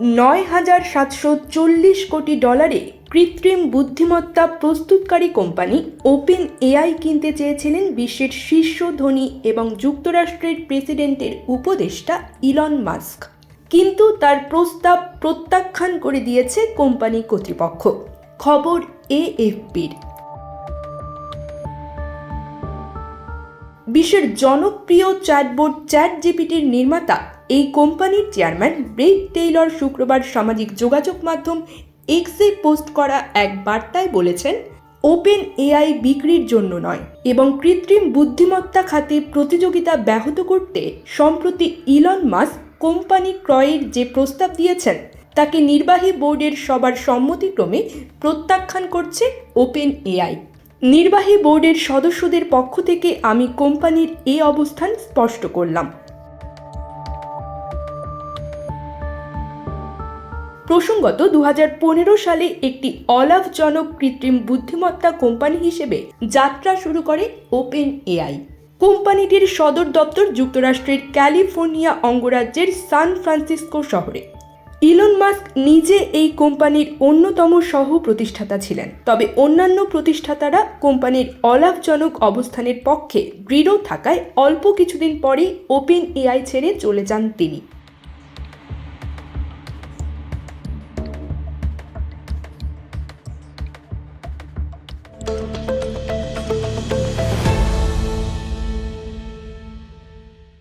নয় হাজার সাতশো চল্লিশ কোটি ডলারে কৃত্রিম বুদ্ধিমত্তা প্রস্তুতকারী কোম্পানি ওপেন এআই কিনতে চেয়েছিলেন বিশ্বের শীর্ষ ধনী এবং যুক্তরাষ্ট্রের প্রেসিডেন্টের উপদেষ্টা ইলন মাস্ক। কিন্তু তার প্রস্তাব প্রত্যাখ্যান করে দিয়েছে কোম্পানি কর্তৃপক্ষ। খবর এএফপির। বিশ্বের জনপ্রিয় চ্যাটবোর্ড চ্যাট জিপিটির নির্মাতা এই কোম্পানির চেয়ারম্যান ব্রেক টেইলর শুক্রবার সামাজিক যোগাযোগ মাধ্যম এক্সে পোস্ট করা এক বার্তায় বলেছেন, ওপেন এআই বিক্রির জন্য নয় এবং কৃত্রিম বুদ্ধিমত্তা খাতে প্রতিযোগিতা ব্যাহত করতে সম্প্রতি ইলন মাস কোম্পানি ক্রয়ের যে প্রস্তাব দিয়েছেন, তাকে নির্বাহী বোর্ডের সবার সম্মতিক্রমে প্রত্যাখ্যান করছে ওপেন এআই। নির্বাহী বোর্ডের সদস্যদের পক্ষ থেকে আমি কোম্পানির এ অবস্থান স্পষ্ট করলাম। প্রসঙ্গত দু হাজার পনেরো সালে একটি অলাভজনক কৃত্রিম বুদ্ধিমত্তা কোম্পানি হিসেবে যাত্রা শুরু করে ওপেন এআই কোম্পানিটির সদর দপ্তর যুক্তরাষ্ট্রের ক্যালিফোর্নিয়া অঙ্গরাজ্যের সান ফ্রান্সিসকো শহরে। ইলন মাস্ক নিজে এই কোম্পানির অন্যতম সহ প্রতিষ্ঠাতা ছিলেন, তবে অন্যান্য প্রতিষ্ঠাতারা কোম্পানির অলাভজনক অবস্থানের পক্ষে দৃঢ় থাকায় অল্প কিছুদিন পরেই ওপেন এআই ছেড়ে চলে যান তিনি।